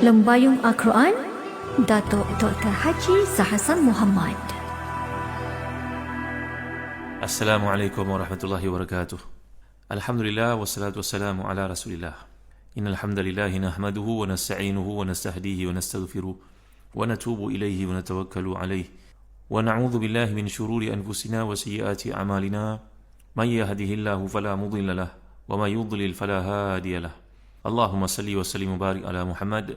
Lembayung Al-Quran Datuk Dr. Haji Zahasan Muhammad السلام عليكم ورحمة الله وبركاته. الحمد لله والصلاة والسلام على رسول الله. إن الحمد لله نحمده ونستعينه ونستهديه ونستغفره ونتوب إليه ونتوكل عليه. ونعوذ بالله من شرور أنفسنا وسيئات أعمالنا. من يهده الله فلا مضل له ومن يضلل فلا هادي له. اللهم صل وسلم وبارك على محمد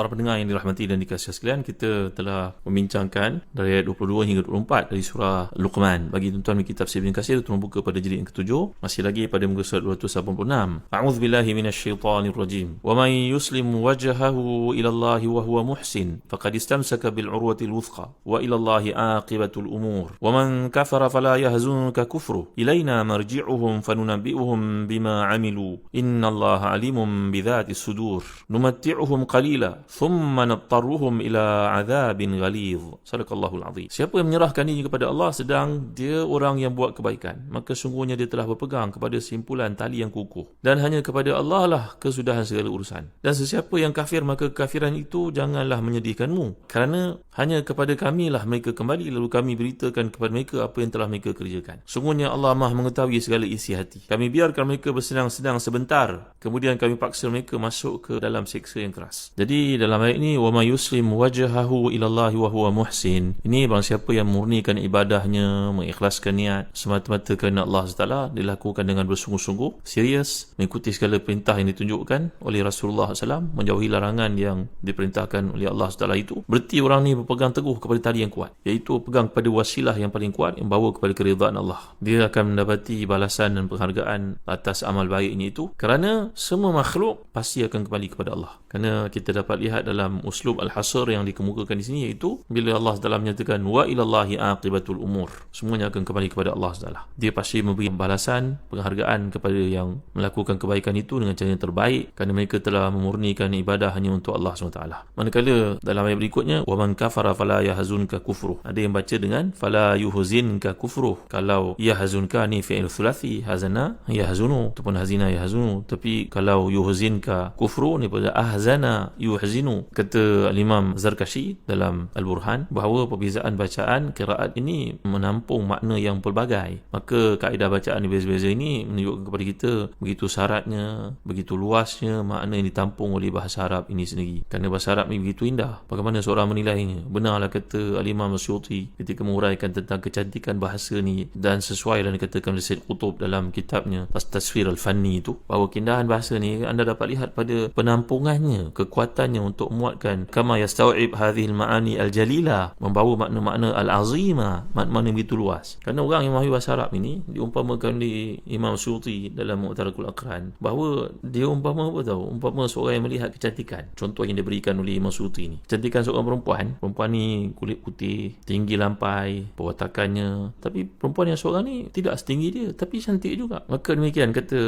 Para pendengar yang dirahmati dan dikasihi sekalian, kita telah membincangkan dari ayat 22 hingga 24 dari surah Luqman. Bagi tuan-tuan di kitab Sibin Kasir, tuan buka pada jilid yang ketujuh. Masih lagi pada muka surat 286. A'udzu billahi minasyaitonir rajim. Wa man yuslim wajhahu ila Allah wa huwa muhsin, faqad istamsaka bil urwatil wuthqa wa ila Allah aqibatul umur. Wa man kafara fala yahzunka kufru. Ilaina marji'uhum fanunabbi'uhum bima 'amilu. Inna Allah 'alimun bidhati sudur. Numatti'uhum qalila thumma nattaruhum ila azabin ghalidh. Sadaqallahul azim. Siapa yang menyerahkan diri kepada Allah sedang dia orang yang buat kebaikan. Maka sungguhnya dia telah berpegang kepada simpulan tali yang kukuh. Dan hanya kepada Allah lah kesudahan segala urusan. Dan sesiapa yang kafir maka kekafiran itu janganlah menyedihkanmu. Kerana hanya kepada kami lah mereka kembali lalu kami beritakan kepada mereka apa yang telah mereka kerjakan. Sungguhnya Allah Maha mengetahui segala isi hati. Kami biarkan mereka bersenang-senang sebentar. Kemudian kami paksa mereka masuk ke dalam seksa yang keras. Jadi dalam ayat ini wa may yuslim wajhahu ila Allah wa huwa muhsin. Ini barang siapa yang murnikan ibadahnya, mengikhlaskan niat semata-mata kerana Allah Taala dilakukan dengan bersungguh-sungguh, serius, mengikuti segala perintah yang ditunjukkan oleh Rasulullah SAW, menjauhi larangan yang diperintahkan oleh Allah Taala itu. Berarti orang ni berpegang teguh kepada tali yang kuat, iaitu pegang pada wasilah yang paling kuat yang bawa kepada keridhaan Allah. Dia akan mendapati balasan dan penghargaan atas amal baiknya itu kerana semua makhluk pasti akan kembali kepada Allah. Kerana kita dapat lihat dalam uslub al-hasr yang dikemukakan di sini iaitu bila Allah Taala menyatakan wa ilallahi aqibatul umur. Semuanya akan kembali kepada Allah Taala. Dia pasti memberi balasan penghargaan kepada yang melakukan kebaikan itu dengan cara yang terbaik kerana mereka telah memurnikan ibadah hanya untuk Allah SWT manakala dalam ayat berikutnya wa man kafara fala yahzunka kufruh. Ada yang baca dengan fala yuhzinka kufruh. Kalau yahzunka ni fi'il thulathi hazana yahzunu ataupun hazina yahzunu. Tapi kalau yuhzinka kufru ni pada ahzana yuhzinu Hazinu kata Imam Zarkashi dalam Al-Burhan bahawa perbezaan bacaan kiraat ini menampung makna yang pelbagai. Maka kaedah bacaan yang beza-beza ini menunjukkan kepada kita begitu syaratnya begitu luasnya makna yang ditampung oleh bahasa Arab ini sendiri. Kerana bahasa Arab ini begitu indah. Bagaimana seorang menilainya? Benarlah kata Al-Imam Masyuti ketika menguraikan tentang kecantikan bahasa ni dan sesuai dan dikatakan oleh Syed Qutub dalam kitabnya Tasfir Al-Fanni itu bahawa keindahan bahasa ni anda dapat lihat pada penampungannya kekuatannya untuk muatkan. Kama yastau'ib hadhihi al-ma'ani al-jalila membawa makna-makna al-azima makna-makna begitu luas. Kerana orang yang memahami bahasa Arab ini diumpamakan di Imam Syuti dalam Mu'tarakul Aqran bahawa dia umpama apa tahu umpama seorang yang melihat kecantikan. Contoh yang diberikan oleh Imam Syuti ini kecantikan seorang perempuan. Perempuan ni kulit putih tinggi lampai perwatakannya. Tapi perempuan yang seorang ni tidak setinggi dia tapi cantik juga. Maka demikian kata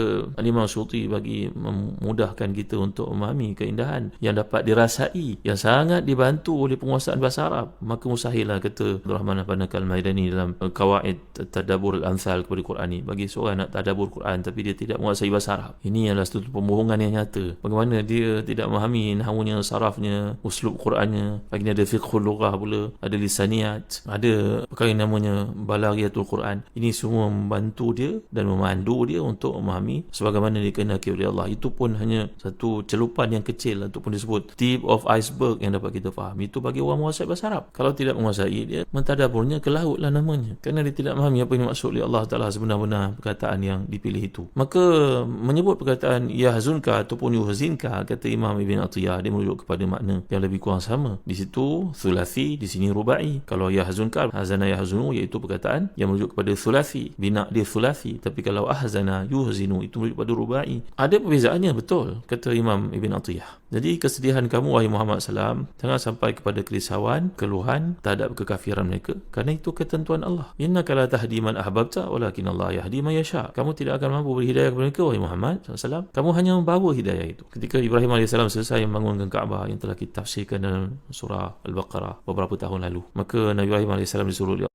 Imam Syuti bagi memudahkan kita untuk memahami keindahan yang dapat dapat dirasai yang sangat dibantu oleh penguasaan bahasa Arab. Maka mustahillah kata Abdul Rahman Abanakal Maidani dalam kawaid tadabur al-amthal kepada Quran ni bagi seorang nak tadabur Quran tapi dia tidak menguasai bahasa Arab. Ini adalah satu pembohongan yang nyata. Bagaimana dia tidak memahami nahwunya sarafnya uslub Qurannya. Lagi ada fiqhul lughah pula ada lisaniyat ada perkara yang namanya balaghiyatul Quran. Ini semua membantu dia dan memandu dia untuk memahami sebagaimana dikehendaki oleh Allah. Itu pun hanya satu celupan yang kecil ataupun disebut tip of iceberg yang dapat kita faham. Itu bagi orang menguasai bahasa Arab. Kalau tidak menguasai dia mentadaburnya ke laut lah namanya. Kerana dia tidak memahami apa yang maksud oleh Allah Ta'ala sebenar-benar perkataan yang dipilih itu. Maka menyebut perkataan yahzunka ataupun yuhzinka kata Imam Ibn Atiyah dia merujuk kepada makna yang lebih kurang sama. Di situ thulathi di sini rubai. Kalau yahzunka hazana yahzunu iaitu perkataan yang merujuk kepada thulathi bina dia thulathi. Tapi kalau ahzana yuhzinu itu merujuk kepada rubai. Ada perbezaannya betul kata Imam Ibn Atiyah Jadi kesedihan kamu wahai Muhammad SAW jangan sampai kepada kerisauan, keluhan terhadap kekafiran mereka. Kerana itu ketentuan Allah. Inna kala tahdi man ahbabta walakin Allah yahdi man yasha. Kamu tidak akan mampu beri hidayah kepada mereka wahai Muhammad SAW. Kamu hanya membawa hidayah itu. Ketika Ibrahim AS selesai membangunkan Kaabah yang telah kita tafsirkan dalam surah Al-Baqarah beberapa tahun lalu. Maka Nabi Ibrahim AS disuruh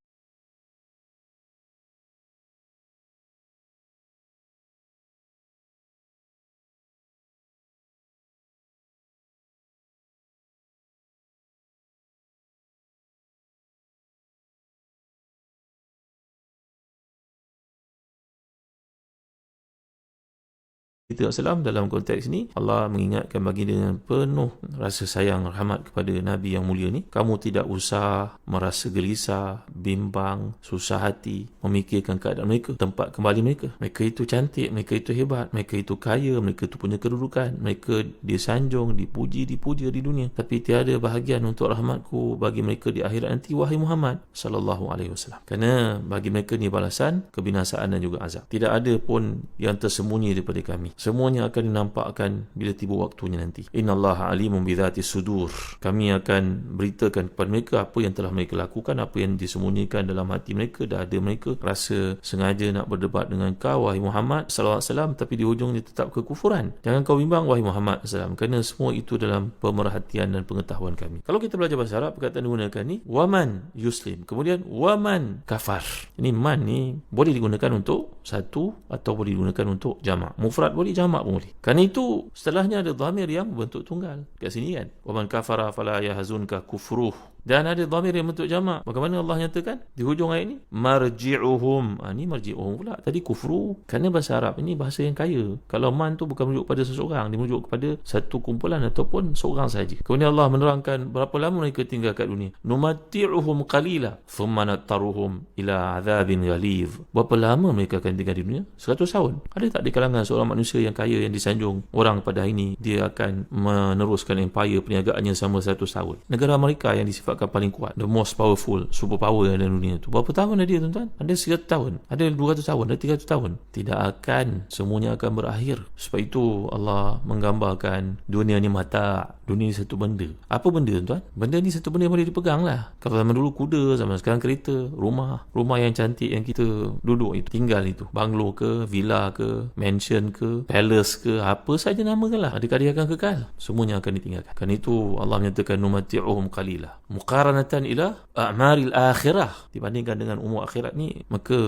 Kita Islam dalam konteks ini Allah mengingatkan bagi dengan penuh rasa sayang rahmat kepada Nabi yang mulia ni. Kamu tidak usah merasa gelisah bimbang susah hati memikirkan keadaan mereka tempat kembali mereka. Mereka itu cantik mereka itu hebat mereka itu kaya mereka itu punya kedudukan. Mereka disanjung dipuji dipuja di dunia. Tapi tiada bahagian untuk rahmatku bagi mereka di akhirat nanti wahai Muhammad sallallahu alaihi wasallam. Kerana bagi mereka ni balasan kebinasaan dan juga azab. Tidak ada pun yang tersembunyi daripada kami semuanya akan dinampakkan bila tiba waktunya nanti. Innallaha alimun bidzati sudur. Kami akan beritakan kepada mereka apa yang telah mereka lakukan apa yang disembunyikan dalam hati mereka dah ada mereka rasa sengaja nak berdebat dengan kau wahai Muhammad wasallam tapi di hujungnya tetap kekufuran. Jangan kau bimbang wahai Muhammad sallallahu kerana semua itu dalam pemerhatian dan pengetahuan kami. Kalau kita belajar bahasa Arab perkataan digunakan ni waman yuslim. Kemudian waman kafar. Ini man ni boleh digunakan untuk satu atau boleh digunakan untuk jamak. Mufrad boleh jamak pun boleh. Kerana itu setelahnya ada dhamir yang berbentuk tunggal. Kat sini kan waman kafara fala yahzunka kufruh dan ada dhamir yang bentuk jamak. Bagaimana Allah nyatakan? Di hujung ayat ini marji'uhum. Ha, ni marji'uhum pula. Tadi kufru. Kerana bahasa Arab ini bahasa yang kaya. Kalau man tu bukan merujuk pada seseorang dia merujuk kepada satu kumpulan ataupun seorang saja kemudian Allah menerangkan berapa lama mereka tinggal kat dunia. Numati'uhum qalila thumma nataruhum ila azabin ghaliz berapa lama mereka akan tinggal di dunia? 100 tahun. Ada tak di kalangan seorang manusia yang kaya yang disanjung orang pada hari ini dia akan meneruskan empire perniagaannya selama 100 tahun? Negara Amerika yang disifat disebabkan paling kuat the most powerful super power yang ada di dunia tu. Berapa tahun dia tuan-tuan? Ada 100 tahun ada 200 tahun ada 300 tahun. Tidak akan semuanya akan berakhir. Sebab itu Allah menggambarkan dunia ni mata dunia ni satu benda. Apa benda tuan-tuan? Benda ni satu benda yang boleh dipegang lah. Kalau zaman dulu kuda zaman sekarang kereta rumah. Rumah yang cantik yang kita duduk itu tinggal itu. Banglo ke villa ke mansion ke palace ke apa saja namakan lah. Adakah dia akan kekal. Semuanya akan ditinggalkan. Kan itu Allah menyatakan numati'uhum qalilah muqaranatan ila a'maril akhirah. Dibandingkan dengan umur akhirat ni maka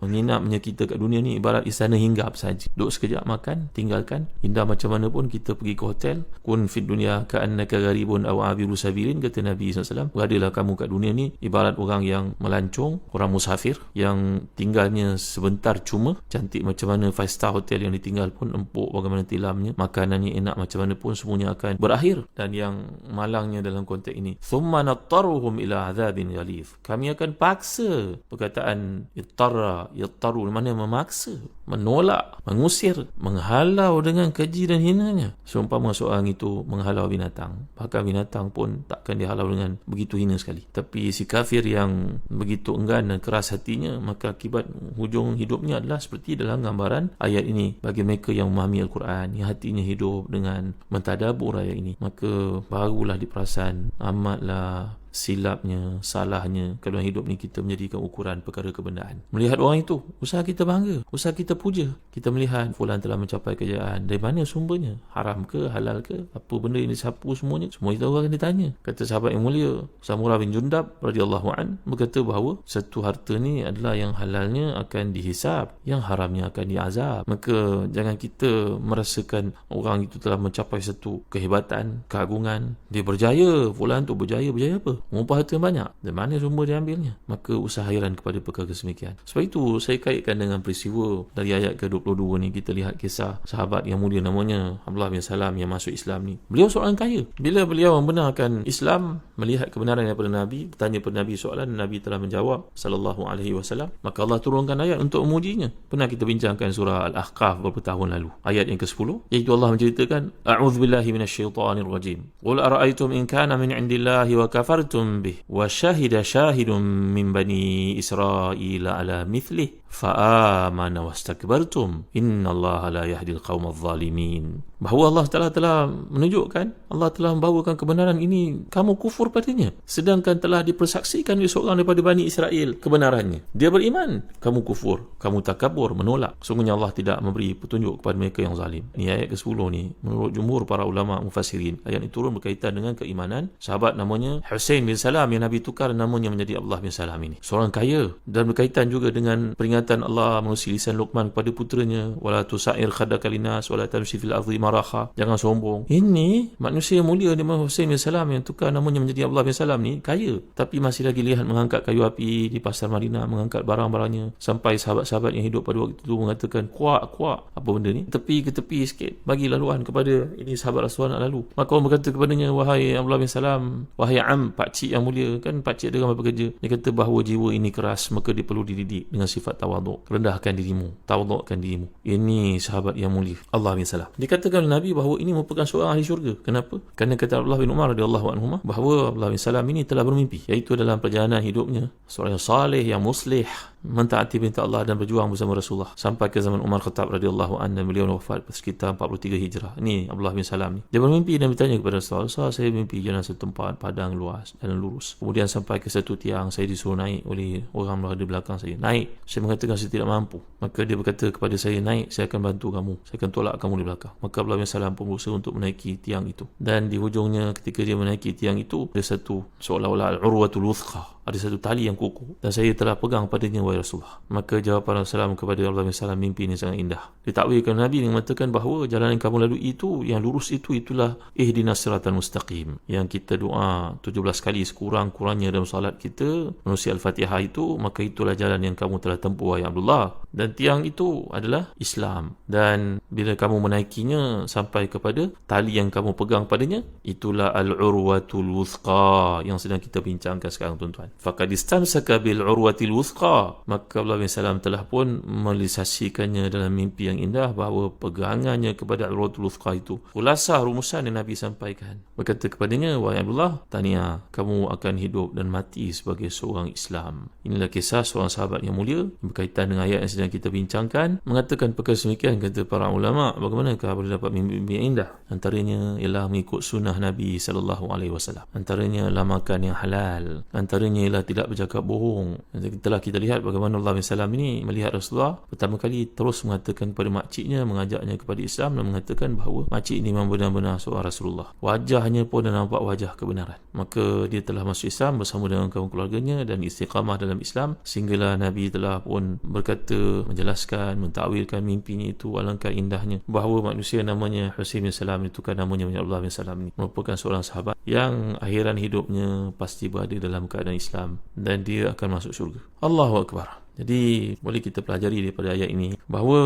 menginapnya kita kat dunia ni ibarat istana hinggap saja duduk sekejap makan tinggalkan. Indah macam mana pun kita pergi ke hotel kun fit dunia ka'annaka gharibun aw abiru sabilin kata Nabi SAW beradalah kamu kat dunia ni ibarat orang yang melancong orang musafir yang tinggalnya sebentar cuma. Cantik macam mana five star hotel yang ditinggal pun empuk bagaimana tilamnya. Makanannya enak macam mana pun semuanya akan berakhir. Dan yang malangnya dalam konteks ini. Thumma nattaruhum ila azabin ghalif kami akan paksa perkataan ittara yattaru mana memaksa menolak mengusir menghalau dengan keji dan hinanya. Seumpama seorang itu menghalau binatang bahkan binatang pun takkan dihalau dengan begitu hina sekali. Tapi si kafir yang begitu enggan dan keras hatinya maka akibat hujung hidupnya adalah seperti dalam gambaran ayat ini. Bagi mereka yang memahami Al-Quran yang hatinya hidup dengan mentadabur ayat ini maka barulah diperasan amatlah silapnya, salahnya kalau hidup ni kita menjadikan ukuran perkara kebenaran. Melihat orang itu, usaha kita bangga, usaha kita puja. Kita melihat fulan telah mencapai kejayaan. Dari mana sumbernya? Haram ke, halal ke? Apa benda yang disapu semuanya? Semua itu akan ditanya. Kata sahabat yang mulia, Samurah bin Jundab radhiyallahu an berkata bahawa satu harta ni adalah yang halalnya akan dihisap, yang haramnya akan diazab. Maka jangan kita merasakan orang itu telah mencapai satu kehebatan, keagungan. Dia berjaya, fulan tu berjaya, berjaya apa? Mengumpah harta yang banyak. Dari mana sumber dia ambilnya? Maka usah hairan kepada perkara kesemikian sebab itu saya kaitkan dengan peristiwa dari ayat ke-22 ni kita lihat kisah sahabat yang mulia namanya Abdullah bin Salam yang masuk Islam ni. Beliau seorang kaya. Bila beliau membenarkan Islam melihat kebenaran daripada Nabi bertanya kepada Nabi soalan Nabi telah menjawab sallallahu alaihi wasallam maka Allah turunkan ayat untuk memujinya. Pernah kita bincangkan surah Al-Ahqaf beberapa tahun lalu? Ayat yang ke-10 iaitu Allah menceritakan a'udzubillahi minasyaitonirrajim qul ara'aytum in kana min indillahi wa kafartum كفرتم به. وشهد شاهد من بني إسرائيل على مثله. فآمن واستكبرتم. إن الله لا يهدي القوم الظالمين. Bahawa Allah Taala telah menunjukkan Allah telah membawakan kebenaran ini kamu kufur padanya. Sedangkan telah dipersaksikan oleh seorang daripada Bani Israel kebenarannya. Dia beriman kamu kufur kamu takabur menolak. Sungguhnya Allah tidak memberi petunjuk kepada mereka yang zalim. Ini ayat ke-10 ni menurut jumhur para ulama mufassirin. Ayat ini turun berkaitan dengan keimanan sahabat namanya Hussein bin Salam yang Nabi tukar namanya menjadi Abdullah bin Salam ini. Seorang kaya dan berkaitan juga dengan peringatan Allah melalui lisan Luqman kepada puteranya wala tusair khadaka linas wala tamshi fil ardi maraha jangan sombong. Ini manusia mulia dia Hussein bin Salam yang tukar namanya menjadi Abdullah bin Salam ni kaya. Tapi masih lagi lihat mengangkat kayu api di pasar Madinah mengangkat barang-barangnya. Sampai sahabat-sahabat yang hidup pada waktu itu mengatakan kuat kuat apa benda ni? Tepi ke tepi sikit. Bagi laluan kepada ini sahabat Rasulullah nak lalu. Maka orang berkata kepadanya wahai Abdullah bin Salam wahai Am pakcik yang mulia. Kan pakcik dia ramai bekerja. Dia kata bahawa jiwa ini keras maka dia perlu dididik dengan sifat tawaduk. Rendahkan dirimu tawadukkan dirimu. Ini sahabat yang mulia Allah bin Salam. Dikatakan oleh Nabi bahawa ini merupakan seorang ahli syurga. Kenapa? Kerana kata Abdullah bin Umar radhiyallahu anhu bahawa Abdullah bin Salam ini telah bermimpi iaitu dalam perjalanan hidupnya. Seorang yang saleh yang muslih mentaati perintah Allah dan berjuang bersama Rasulullah sampai ke zaman Umar Khattab radhiyallahu anhu beliau wafat sekitar 43 Hijrah. Ini Abdullah bin Salam ni. Dia bermimpi dan bertanya kepada Rasulullah, "Rasulullah, saya mimpi jalan satu tempat padang luas dan lurus. Kemudian sampai ke satu tiang, saya disuruh naik oleh orang berada di belakang saya. Naik. Saya mengatakan saya tidak mampu. Maka dia berkata kepada saya, "Naik, saya akan bantu kamu. Saya akan tolak kamu di belakang." Maka Abdullah bin Salam pun berusaha untuk menaiki tiang itu. Dan di hujungnya ketika dia menaiki tiang itu, ada satu seolah-olah al-urwatul wuthqa ada satu tali yang kukuh dan saya telah pegang padanya wahai Rasulullah. Maka jawapan Rasulullah kepada Allah SAW mimpi ini sangat indah. Ditakwilkan Nabi yang mengatakan bahawa jalan yang kamu lalui itu yang lurus itu itulah ihdinas siratal mustaqim. Yang kita doa 17 kali sekurang-kurangnya dalam salat kita menusi Al-Fatihah itu maka itulah jalan yang kamu telah tempuh wahai Abdullah. Dan tiang itu adalah Islam. Dan bila kamu menaikinya sampai kepada tali yang kamu pegang padanya itulah al-urwatul wuthqa yang sedang kita bincangkan sekarang tuan-tuan. Faqad istamsaka bil urwatil wuthqa maka Allah bin Salam telah pun melisasikannya dalam mimpi yang indah bahawa pegangannya kepada urwatul wuthqa itu ulasah rumusan yang Nabi sampaikan. Berkata kepadanya wahai Abdullah tania kamu akan hidup dan mati sebagai seorang Islam. Inilah kisah seorang sahabat yang mulia berkaitan dengan ayat yang sedang kita bincangkan mengatakan perkara demikian kata para ulama bagaimanakah boleh dapat mimpi yang indah. Antaranya ialah mengikut sunnah Nabi sallallahu alaihi wasallam. Antaranya ialah makan yang halal. Antaranya ialah tidak bercakap bohong. Telah kita lihat bagaimana Allah SAW ini melihat Rasulullah pertama kali terus mengatakan kepada makciknya, mengajaknya kepada Islam dan mengatakan bahawa makcik ini memang benar-benar seorang Rasulullah. Wajahnya pun dah nampak wajah kebenaran. Maka dia telah masuk Islam bersama dengan kaum keluarganya dan istiqamah dalam Islam sehinggalah Nabi telah pun berkata, menjelaskan, mentakwilkan mimpinya itu alangkah indahnya bahawa manusia namanya Husain bin Salam itu kan namanya Allah bin Salam ini merupakan seorang sahabat yang akhiran hidupnya pasti berada dalam keadaan Islam dan dia akan masuk syurga. Allahu Akbar. Jadi boleh kita pelajari daripada ayat ini bahawa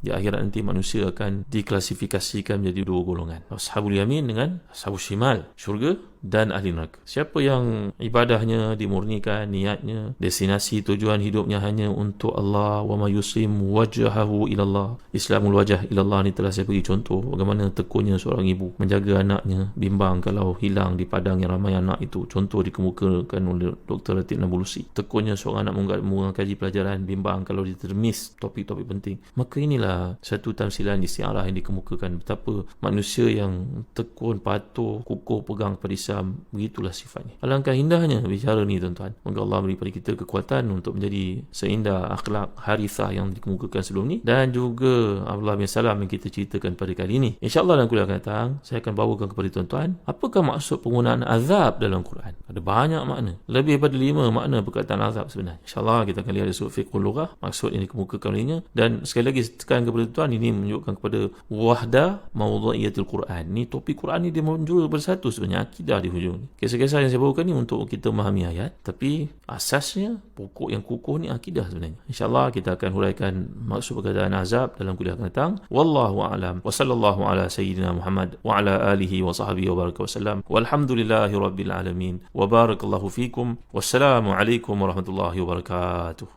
di akhirat nanti manusia akan diklasifikasikan menjadi dua golongan. Ashabul yamin dengan ashabul shimal. Syurga dan ahli neraka. Siapa yang ibadahnya dimurnikan, niatnya, destinasi tujuan hidupnya hanya untuk Allah wa ma yusim wajhahu ila Allah. Islamul wajah ila Allah ni telah saya bagi contoh bagaimana tekunnya seorang ibu menjaga anaknya bimbang kalau hilang di padang yang ramai anak itu. Contoh dikemukakan oleh Dr. Latif Nabulusi. Tekunnya seorang anak mengkaji pelajaran bimbang kalau dia termis topik-topik penting. Maka inilah satu tamsilan istiarah yang dikemukakan betapa manusia yang tekun, patuh, kukuh pegang pada Islam begitulah sifatnya. Alangkah indahnya bicara ni tuan-tuan. Moga Allah beri pada kita kekuatan untuk menjadi seindah akhlak harithah yang dikemukakan sebelum ni. Dan juga Abdullah bin Salam yang kita ceritakan pada kali ini insyaAllah dalam kuliah akan datang saya akan bawakan kepada tuan-tuan apakah maksud penggunaan azab dalam Quran? Ada banyak makna. Lebih daripada lima makna perkataan azab sebenarnya. insyaAllah kita akan lihat sudut fiqhul lughah maksud yang dikemukakan olehnya. Dan sekali lagi tekan kepada tuan ini menunjukkan kepada wahda maudhu'iyatil Quran. Ni topik Quran ni dia menjuru bersatu sebenarnya akidah di hujung ni. Kisah-kisah yang saya bawakan ni untuk kita memahami ayat. Tapi asasnya, pokok yang kukuh ni akidah sebenarnya. InsyaAllah kita akan huraikan maksud perkataan azab dalam kuliah akan datang. Wallahu a'lam. Wa sallallahu ala sayyidina Muhammad wa ala alihi wa sahbihi wa baraka wa sallam. Walhamdulillahi rabbil alamin. Wa barakallahu fikum. Wassalamualaikum warahmatullahi wabarakatuh.